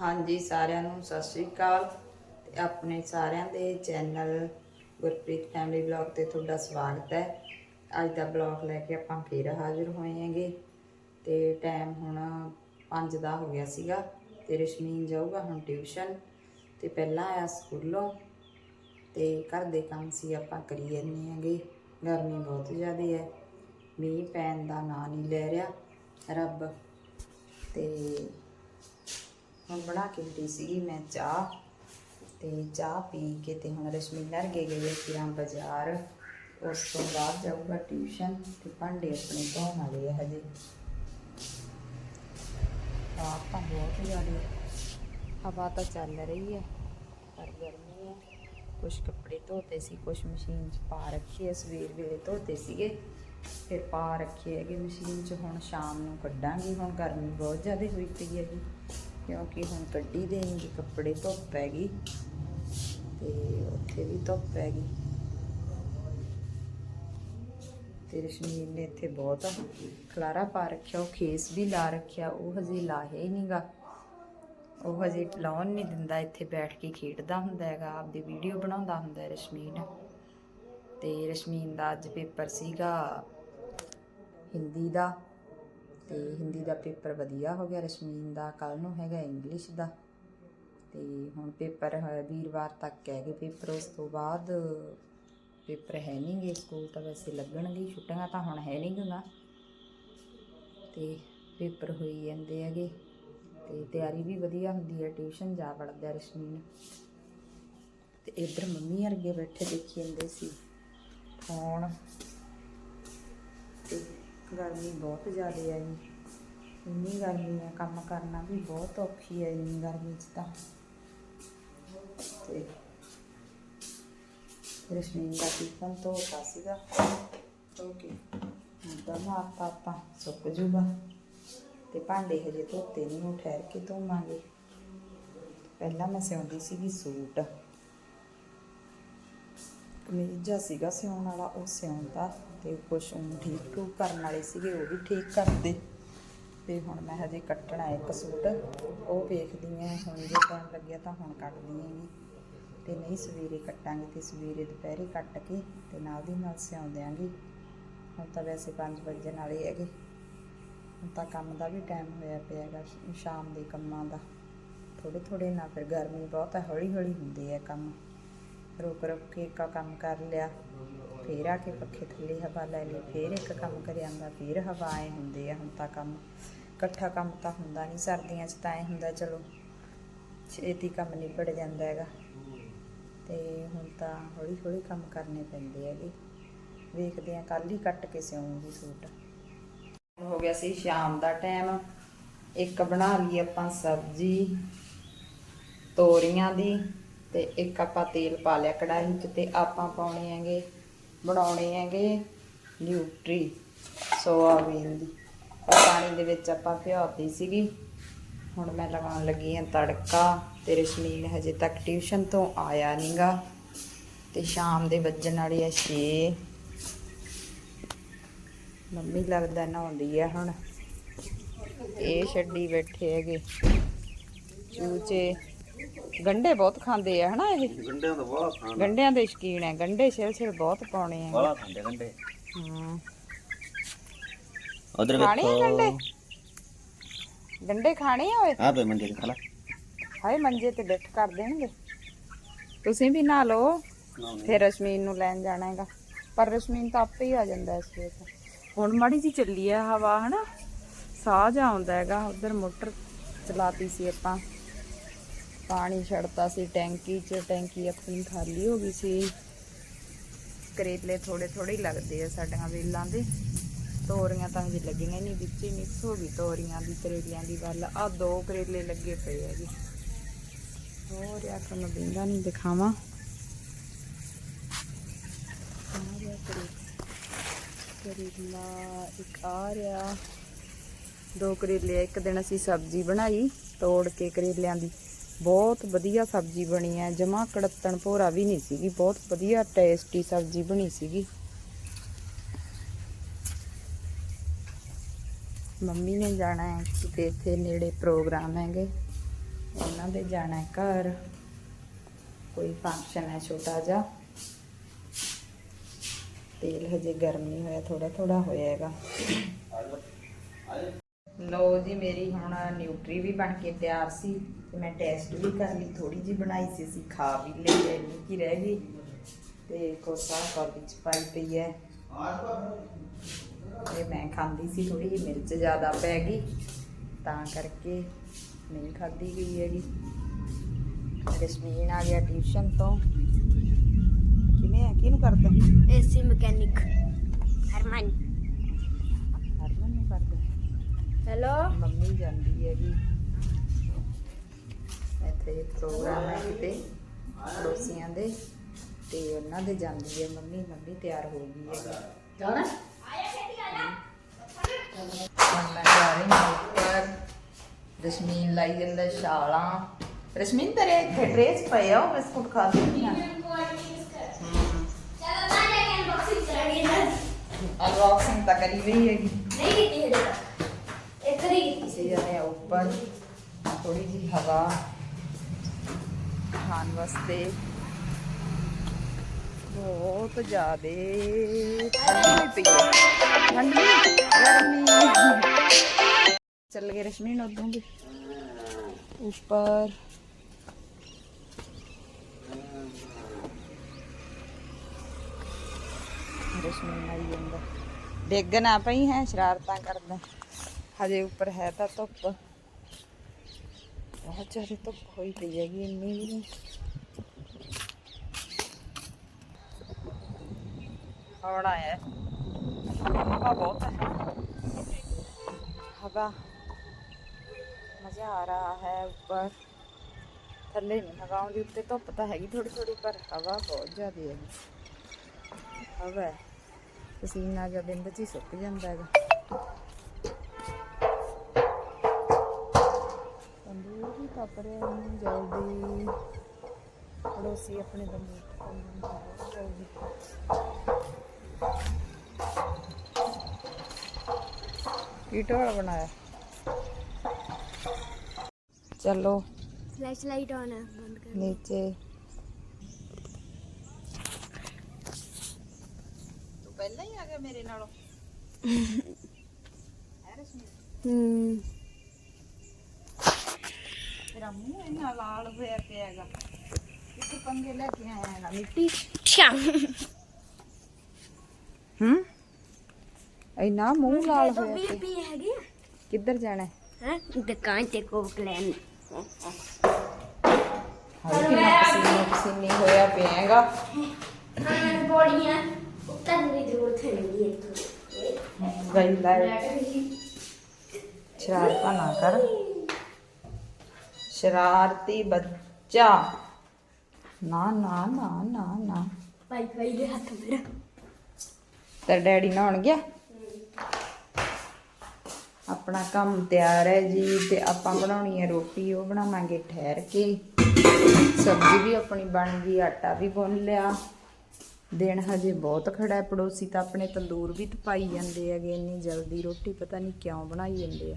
ਹਾਂਜੀ, ਸਾਰਿਆਂ ਨੂੰ ਸਤਿ ਸ੍ਰੀ ਅਕਾਲ ਤੇ ਆਪਣੇ ਸਾਰਿਆਂ ਦੇ ਚੈਨਲ ਗੁਰਪ੍ਰੀਤ ਫੈਮਿਲੀ ਵਲੌਗ ਤੇ ਤੁਹਾਡਾ ਸਵਾਗਤ ਹੈ। ਅੱਜ ਦਾ ਵਲੌਗ ਲੈ ਕੇ ਆਪਾਂ ਫੇਰ ਹਾਜ਼ਰ ਹੋਏ ਹਾਂਗੇ ਤੇ ਟਾਈਮ ਹੁਣ 5 ਦਾ ਹੋ ਗਿਆ ਸੀਗਾ ਤੇ ਰਸ਼ਮੀਨ ਜਾਊਗਾ ਹੁਣ ਟਿਊਸ਼ਨ ਤੇ ਪਹਿਲਾਂ ਆਇਆ ਸਕੂਲੋਂ ਤੇ ਘਰ ਦੇ ਕੰਮ ਸੀ ਆਪਾਂ ਕਰੀ ਜਾਂਦੇ ਹਾਂਗੇ। ਗਰਮੀ ਬਹੁਤ ਜ਼ਿਆਦਾ ਹੈ, ਮੀਂਹ ਪੈਣ ਦਾ ਨਾਂ ਨਹੀਂ ਲੈ ਰਿਹਾ ਰੱਬ ਤੇ ਹੁਣ ਬਣਾ ਕੇ ਹਟੀ ਸੀਗੀ ਮੈਂ ਚਾਹ ਤੇ ਚਾਹ ਪੀ ਕੇ ਤੇ ਹੁਣ ਰਸ਼ਮੀਨਰ ਗਏ ਗਏ ਕਿਰਾਂ ਬਾਜ਼ਾਰ। ਉਸ ਤੋਂ ਬਾਅਦ ਜਾਊਗਾ ਟਿਊਸ਼ਨ ਤੇ ਭਾਂਡੇ ਆਪਣੇ ਧੋਣ ਵਾਲੇ ਆ ਹਜੇ। ਆਹ ਤਾਂ ਬਹੁਤ ਜ਼ਿਆਦਾ ਹਵਾ ਤਾਂ ਚੱਲ ਰਹੀ ਹੈ ਪਰ ਗਰਮੀ ਹੈ ਕੁਝ ਕੱਪੜੇ ਧੋਤੇ ਸੀ ਕੁਝ ਮਸ਼ੀਨ 'ਚ ਪਾ ਰੱਖੇ ਆ, ਸਵੇਰ ਵੇਲੇ ਧੋਤੇ ਸੀਗੇ। ਫਿਰ ਪਾ ਰੱਖੇ ਹੈਗੇ ਮਸ਼ੀਨ 'ਚ, ਹੁਣ ਸ਼ਾਮ ਨੂੰ ਕੱਢਾਂਗੇ, ਹੁਣ ਗਰਮੀ ਬਹੁਤ ਜ਼ਿਆਦਾ ਹੋਈ ਪਈ ਹੈਗੀ। ਕਿਉਂਕਿ ਹੁਣ ਕੱਢੀ ਦੇਣਗੇ ਕੱਪੜੇ ਧੁੱਪ ਪੈ ਗਈ ਤੇ ਉੱਥੇ ਵੀ ਧੁੱਪ ਹੈਗੀ ਤੇ ਰਸ਼ਮੀਨ ਨੇ ਇੱਥੇ ਬਹੁਤ ਖਲਾਰਾ ਪਾ ਰੱਖਿਆ, ਉਹ ਖੇਸ ਵੀ ਲਾ ਰੱਖਿਆ, ਉਹ ਹਜੇ ਲਾਹੇ ਹੀ ਨਹੀਂਗਾ ਉਹ ਹਜੇ ਲਾਉਣ ਨਹੀਂ ਦਿੰਦਾ, ਇੱਥੇ ਬੈਠ ਕੇ ਖੇਡਦਾ ਹੁੰਦਾ ਹੈਗਾ, ਆਪਦੀ ਵੀਡੀਓ ਬਣਾਉਂਦਾ ਹੁੰਦਾ ਹੈ ਰਸ਼ਮੀਨ। ਤੇ ਰਸ਼ਮੀਨ ਦਾ ਅੱਜ ਪੇਪਰ ਸੀਗਾ ਹਿੰਦੀ ਦਾ। ਤੇ ਹਿੰਦੀ ਦਾ ਪੇਪਰ ਵਧੀਆ ਹੋ ਗਿਆ, ਰਸ਼ਮੀਨ ਦਾ ਕੱਲ ਨੂੰ ਹੈਗਾ ਇੰਗਲਿਸ਼ ਦਾ। ਤੇ ਹੁਣ ਪੇਪਰ ਹੈ, ਵੀਰਵਾਰ ਤੱਕ ਹੈਗੇ ਪੇਪਰ, ਉਸ ਤੋਂ ਬਾਅਦ ਪੇਪਰ ਹੈ ਨਹੀਂਗੇ ਸਕੂਲ, ਤਾਂ ਵੈਸੇ ਲੱਗਣਗੇ ਛੁੱਟੀਆਂ ਤਾਂ ਹੁਣ ਹੈ ਨਹੀਂ ਗੀਆਂ। ਤੇ ਪੇਪਰ ਹੋਈ ਜਾਂਦੇ ਹੈਗੇ, ਤੇ ਤਿਆਰੀ ਵੀ ਵਧੀਆ ਹੁੰਦੀ ਹੈ, ਟਿਊਸ਼ਨ ਜਾ ਵੜਦਾ ਰਸ਼ਮੀਨ। ਤੇ ਇੱਧਰ ਮੰਮੀ ਅਰਗੇ ਬੈਠੇ ਦੇਖੀ ਜਾਂਦੇ ਸੀ। ਫੋਨ ਗਰਮੀ ਬਹੁਤ ਜ਼ਿਆਦਾ ਹੈ ਜੀ। ਇੰਨੀ ਗਰਮੀ ਹੈ ਕੰਮ ਕਰਨਾ ਵੀ ਬਹੁਤ ਔਖੀ ਹੈ ਇੰਨੀ ਗਰਮੀ 'ਚ ਤਾਂ। ਤੇ ਰਸ਼ਮੀਨ ਦਾ ਟਿਫਨ ਧੋਤਾ ਸੀਗਾ। ਧੋ ਮੁੱਦਾ ਮਾਰਤਾ ਆਪਾਂ, ਸੁੱਕ ਜੂਗਾ। ਤੇ ਭਾਂਡੇ ਹਜੇ ਧੋਤੇ ਨਹੀਂ ਉਹ ਠਹਿਰ ਕੇ ਧੋਵਾਂਗੇ। ਪਹਿਲਾਂ ਮੈਂ ਸਿਉਂਦੀ ਸੀਗੀ ਸੂਟ। ਕਮੀਜ਼ਾ ਸੀਗਾ ਸਿਉਣ ਵਾਲਾ, ਉਹ ਸਿਉਂਦਾ। ਤੇ ਕੁਛ ਊਂ ਠੀਕ ਠੂਕ ਕਰਨ ਵਾਲੇ ਸੀਗੇ, ਉਹ ਵੀ ਠੀਕ ਕਰਦੇ। ਤੇ ਹੁਣ ਮੈਂ ਹਜੇ ਕੱਟਣਾ ਇੱਕ ਸੂਟ। ਉਹ ਵੇਖਦੀ ਆ, ਹੁਣ ਜੇ ਟਾਈਮ ਲੱਗਿਆ ਤਾਂ ਹੁਣ ਕੱਟਦੀ ਆਂਗੀ ਤੇ ਨਹੀਂ, ਸਵੇਰੇ ਕੱਟਾਂਗੇ ਤੇ ਸਵੇਰੇ ਦੁਪਹਿਰੇ ਕੱਟ ਕੇ ਤੇ ਨਾਲ ਦੀ ਨਾਲ ਸਿਉਂ ਦਿਆਂਗੀ। ਹੁਣ ਤਾਂ ਵੈਸੇ 5 ਵਜੇ ਨਾਲੇ ਹੈਗੇ। ਹੁਣ ਤਾਂ ਕੰਮ ਦਾ ਵੀ ਟਾਈਮ ਹੋਇਆ ਪਿਆ ਹੈਗਾ, ਸ਼ਾਮ ਦੇ ਕੰਮਾਂ ਦਾ। ਥੋੜੇ ਥੋੜੇ ਨਾ ਫਿਰ ਗਰਮੀ ਬਹੁਤ ਹੈ ਹੌਲੀ ਹੌਲੀ ਹੁੰਦੇ ਹੈ ਕੰਮ। ਰੁਕ ਰੁਕ ਕੇ ਇੱਕ ਕੰਮ ਕਰ ਲਿਆ। ਫੇਰ ਆ ਕੇ ਪੱਖੇ ਥੱਲੇ ਹਵਾ ਲੈ ਲਈ, ਫੇਰ ਇੱਕ ਕੰਮ ਕਰ ਆਂਦਾ ਫੇਰ ਹਵਾ ਆਏ ਹੁੰਦੇ ਆ ਹੁਣ ਤਾਂ ਕੰਮ। ਇਕੱਠਾ ਕੰਮ ਤਾਂ ਹੁੰਦਾ ਨਹੀਂ ਸਰਦੀਆਂ 'ਚ ਤਾਂ ਐ ਹੁੰਦਾ, ਚਲੋ, ਛੇਤੀ ਕੰਮ ਨਿਬੜ ਜਾਂਦਾ ਹੈਗਾ। ਤੇ ਹੁਣ ਤਾਂ ਹੌਲੀ ਹੌਲੀ ਕੰਮ ਕਰਨੇ ਪੈਂਦੇ ਹੈਗੇ। ਵੇਖਦੇ ਆ ਕੱਲ ਹੀ ਕੱਟ ਕੇ ਸਿਉਂਗੀ ਸੂਟ। ਹੋ ਗਿਆ ਸੀ ਸ਼ਾਮ ਦਾ ਟਾਈਮ। ਇੱਕ ਬਣਾ ਲਈ ਆਪਾਂ ਸਬਜ਼ੀ, ਤੋਰੀਆਂ ਦੀ, ਤੇ ਇੱਕ ਆਪਾਂ ਤੇਲ ਪਾ ਲਿਆ ਕੜਾਹੀ 'ਚ ਤੇ ਆਪਾਂ ਪਾਉਣੇ ਹੈਗੇ ਬਣਾਉਣੇ ਹੈਗੇ ਨਿਊਟਰੀ, ਸੋਆਬੀਨ ਦੀ। ਪਾਣੀ ਦੇ ਵਿੱਚ ਆਪਾਂ ਭਿਓਤੀ ਸੀਗੀ। ਹੁਣ ਮੈਂ ਲਗਾਉਣ ਲੱਗੀ ਹਾਂ ਤੜਕਾ ਤੇ ਰਸ਼ਮੀਨ ਹਜੇ ਤੱਕ ਟਿਊਸ਼ਨ ਤੋਂ ਆਇਆ ਨਹੀਂਗਾ ਤੇ ਸ਼ਾਮ ਦੇ ਵੱਜਣ ਵਾਲੀ ਆ 6 ਮੰਮੀ ਲੱਗਦਾ ਨਹਾਉਂਦੀ ਆ ਹੁਣ। ਇਹ ਛੱਡੀ ਬੈਠੇ ਹੈਗੇ। ਚੂਚੇ ਗੰਡੇ ਬਹੁਤ ਖਾਂਦੇ ਆ ਹਨਾ ਇਹ? ਗੰਡਿਆਂ ਦਾ ਖਾਣ। ਗੰਡਿਆਂ ਦੇ ਸ਼ਕੀਨ ਹੈ ਗੰਡੇ ਛਿਲ ਛਿਲ ਬਹੁਤ ਪਾਉਣੇ ਆ। ਬਾਹਲਾ ਖਾਂਦੇ ਗੰਡੇ। ਉਧਰ ਵੇਖੋ। ਗੰਡੇ? ਗੰਡੇ ਖਾਣੇ ਆ ਓਏ? ਆ ਪੇ ਮੰਜੇ ਤੇ ਖਲਾ ਹਾਏ ਮੰਜੇ ਤੇ ਬੈਠ ਕਰ ਦੇਣਗੇ। ਤੁਸੀਂ ਵੀ ਨਹਾ ਲਓ। ਫਿਰ ਰਸ਼ਮੀਨ ਨੂੰ ਲੈਣ ਜਾਣਾ ਹੈਗਾ। ਪਰ ਰਸ਼ਮੀਨ ਤਾਂ ਆਪੇ ਹੀ ਆ ਜਾਂਦਾ ਇਸ ਵੇਲੇ ਹੁਣ ਮਾੜੀ ਜੀ ਚੱਲੀ ਆ ਹਵਾ ਹਨਾ? ਸਾਹ ਜਾ ਆਉਂਦਾ ਹੈਗਾ। ਉਧਰ ਮੋਟਰ ਚਲਾਤੀ ਸੀ ਆਪਾਂ। ਪਾਣੀ ਛੱਡਤਾ ਸੀ, ਟੈਂਕੀ 'ਚ, ਟੈਂਕੀ ਆਪਣੀ ਖਾਲੀ ਹੋ ਗਈ ਸੀ। ਕਰੇਲੇ ਥੋੜੇ ਥੋੜੇ ਹੀ ਲੱਗਦੇ ਆ ਸਾਡੀਆਂ ਵੇਲਾਂ ਦੇ। ਤੋਰੀਆਂ ਤਾਂ ਹਜੇ ਲੱਗੀਆਂ ਨਹੀਂ, ਵਿੱਚ ਹੀ ਮਿਕਸ ਹੋ ਗਈ ਤੋਰੀਆਂ ਦੀ, ਕਰੇਲਿਆਂ ਦੀ ਗੱਲ। ਆ ਦੋ ਕਰੇਲੇ ਲੱਗੇ ਪਏ ਆ ਜੀ। ਹੋਰ ਯਾਰ ਤੁਹਾਨੂੰ ਬਿੰਗਾ ਨਹੀਂ ਦਿਖਾਵਾਂ। ਆ ਕਰੇਲਾ ਇੱਕ ਆ ਰਿਹਾ। ਦੋ ਕਰੇਲੇ ਇੱਕ ਦਿਨ ਅਸੀਂ ਸਬਜ਼ੀ ਬਣਾਈ ਤੋੜ ਕੇ ਕਰੇਲਿਆਂ ਦੀ। ਬਹੁਤ ਵਧੀਆ ਸਬਜ਼ੀ ਬਣੀ ਹੈ। ਜਮਾ ਕੜਤਣ ਭੋਰਾ ਵੀ ਨਹੀਂ ਸੀਗੀ। ਬਹੁਤ ਵਧੀਆ ਟੇਸਟੀ ਸਬਜ਼ੀ ਬਣੀ ਸੀਗੀ। ਮੰਮੀ ਨੇ ਜਾਣਾ ਹੈ ਕਿਤੇ ਇੱਥੇ ਨੇੜੇ ਪ੍ਰੋਗਰਾਮ ਹੈਗੇ। ਉਹਨਾਂ ਦੇ ਜਾਣਾ ਹੈ ਘਰ। ਕੋਈ ਫੰਕਸ਼ਨ ਹੈ ਛੋਟਾ ਜਿਹਾ। ਤੇਲ ਹਜੇ ਗਰਮ ਨਹੀਂ ਹੋਇਆ ਥੋੜਾ ਥੋੜਾ ਹੋਇਆ ਹੈਗਾ। ਲੋ ਜੀ, ਮੇਰੀ ਹੁਣ ਨਿਊਟਰੀ ਵੀ ਬਣ ਕੇ ਤਿਆਰ ਸੀ। ਤੇ ਮੈਂ ਟੈਸਟ ਵੀ ਕਰ ਲਈ ਥੋੜੀ ਜੀ ਬਣਾਈ ਸੀ ਸੀ ਖਾ ਵੀ ਲਈ ਇੰਨੀ ਕੀ ਰਹਿ ਗਈ। ਤੇ ਕੋਸਾ ਕਾਫੀ ਚ ਪਾਈ ਪਈ ਹੈ। ਤੇ ਮੈਂ ਖਾਂਦੀ ਸੀ ਥੋੜੀ ਜਿਹੀ ਮਿਰਚ ਜ਼ਿਆਦਾ ਪੈ ਗਈ ਤਾਂ ਕਰਕੇ ਨਹੀਂ ਖਾਦੀ ਗਈ ਹੈਗੀ। ਰਸਮੀਨ ਆ ਗਿਆ ਟਿਊਸ਼ਨ ਤੋਂ। ਕਿਵੇਂ ਹੈ ਕਿਹਨੂੰ ਕਰਦਾ? ਏਸੀ ਮਕੈਨਿਕ ਹਰਮਨ। ਹਰਮਨ ਨੂੰ ਕਰਦਾ। ਹੈਲੋ? ਮੰਮੀ ਜਾਂਦੀ ਹੈਗੀ। ਇੱਥੇ ਪ੍ਰੋਗਰਾਮ ਹੈ ਕਿਤੇ ਪੜੋਸੀਆਂ ਦੇ ਤੇ ਉਹਨਾਂ ਦੇ ਜਾਂਦੀ ਹੈ ਮੰਮੀ ਮੰਮੀ ਤਿਆਰ ਹੋ ਗਈ ਹੈ। जाना ਹੁਣ ਮੈਂ ਜਾ ਰਹੀ ਹਾਂ ਉੱਪਰ। ਰਸ਼ਮੀਨ ਲਾਈ ਜਾਂਦਾ ਛਾਲਾਂ ਰਸ਼ਮੀਨ ਤੇਰੇ ਇੱਥੇ ਡਰੇਸ ਪਏ ਆ ਉਹ ਬਿਸਕੁਟ ਖਾ ਲੈਂਦੀ ਆ। ਅਨਬਾਕਸਿੰਗ ਤਾਂ ਕਰੀ ਗਈ ਹੈਗੀ। ਇਸੇ ਜਾਣੇ ਉੱਪਰ। ਥੋੜੀ ਜੀ ਹਵਾ। ਖਾਣ ਵਾਸਤੇ ਬਹੁਤ ਜ਼ਿਆਦੇ ਠੰਡ ਹੋਈ ਪਈ ਹੈ ਠੰਡ ਨਹੀਂ ਗਰਮੀ ਚੱਲ ਗਏ ਰਸ਼ਮੀ ਨੂੰ ਉਦੋਂ ਵੀ ਉੱਪਰ ਰਸ਼ਮੀ ਆਈ ਜਾਂਦਾ ਡਿੱਗ ਨਾ ਪਈ ਹੈ ਸ਼ਰਾਰਤਾਂ ਕਰਦਾ ਹਜੇ ਉੱਪਰ ਹੈ ਤਾਂ ਧੁੱਪ ਬਹੁਤ ਜ਼ਿਆਦਾ ਧੁੱਪ ਹੋਈ ਪਈ ਹੈਗੀ ਇੰਨੀ ਵੀ ਨਹੀਂ ਹਵਾ ਹੈ ਹਵਾ ਬਹੁਤ ਹੈ हवा ਮਜ਼ਾ ਆ ਰਹਾ ਹੈ ਉੱਪਰ ਥੱਲੇ ਨਹੀਂ ਹਵਾ ਆਉਂਦੀ ਉੱਤੇ ਧੁੱਪ ਤਾਂ ਹੈਗੀ ਥੋੜੀ ਥੋੜੀ ਪਰ ਹਵਾ ਬਹੁਤ ਜ਼ਿਆਦਾ ਹੈ ਹਵਾ ਹੈ ਪਸੀਨਾ ਜਿਹਾ ਬਿੰਦ ਚ ਹੀ ਸੁੱਕ ਜਾਂਦਾ ਹੈਗਾ ਤੰਦੂਰ ਵੀ ਤਪ ਰਿਹਾ ਇੰਨੀ ਜਲਦੀ ਪੜੋਸੀ ਆਪਣੇ ਤੰਦੂਰ ਤੋਂ ਬਹੁਤ ਜਲਦੀ ਕੀ ਢੋਲ ਬਣਾਇਆ ਚਲੋ फ्लैश लाइट ऑन है बंद कर नीचे ਤੂੰ ਪਹਿਲਾਂ ਹੀ ਆ ਗਿਆ ਮੇਰੇ ਨਾਲੋਂ हम्म ਤੇਰਾ ਮੂੰਹ ਇੰਨਾ ਲਾਲ ਹੋਇਆ ਪਿਆ ਹੈਗਾ ਕਿੱਥੇ ਪੰਗੇ ਲੈ ਕੇ ਆਇਆ ਹੈਗਾ ਮਿੱਟੀ ਛਾ ਹੂੰ ਇੰਨਾ ਮੂੰਹ ਲਾਲ ਹੋਇਆ ਪਿਆ ਵੀ ਹੈਗੀ ਕਿੱਧਰ ਜਾਣਾ ਹੈ ਦੁਕਾਨ ਤੇ ਕੋਕ ਲੈਣ ਹਾਏ ਕਿੰਨਾ ਪਸੀਨਾ ਪਸੀਨੀ ਹੋਇਆ ਪਿਆ ਹੈਗਾ ਖਾਣ ਬੋੜੀਆਂ ਉੱਤਰ ਦੀ ਜ਼ਰੂਰਤ ਨਹੀਂ ਇੱਥੋਂ ਗਈ ਲੈ ਸ਼ਰਾਰਤਾਂ ਨਾ ਕਰ ਸ਼ਰਾਰਤੀ ਬੱਚਾ। ਨਾ ਨਾ ਨਾ ਨਾ ਨਾ। ਭਾਈ ਭਾਈ ਦੇ ਹੱਥ ਮੇਰਾ। ਤੇਰਾ ਡੈਡੀ ਨਹਾਉਣ ਗਿਆ? ਆਪਣਾ ਕੰਮ ਤਿਆਰ ਹੈ ਜੀ ਤੇ ਆਪਾਂ ਬਣਾਉਣੀ ਹੈ ਰੋਟੀ ਉਹ ਬਣਾਵਾਂਗੇ ਠਹਿਰ ਕੇ। ਸਬਜ਼ੀ ਵੀ ਆਪਣੀ ਬਣ ਗਈ ਆਟਾ ਵੀ ਗੁੰਨ ਲਿਆ। ਦਿਨ ਹਜੇ ਬਹੁਤ ਖੜਾ ਹੈ ਪੜੋਸੀ ਤਾਂ ਆਪਣੇ ਤੰਦੂਰ ਵੀ ਤਪਾਈ ਜਾਂਦੇ ਹੈਗੇ ਇੰਨੀ ਜਲਦੀ ਰੋਟੀ ਪਤਾ ਨਹੀਂ ਕਿਉਂ ਬਣਾਈ ਜਾਂਦੇ ਆ।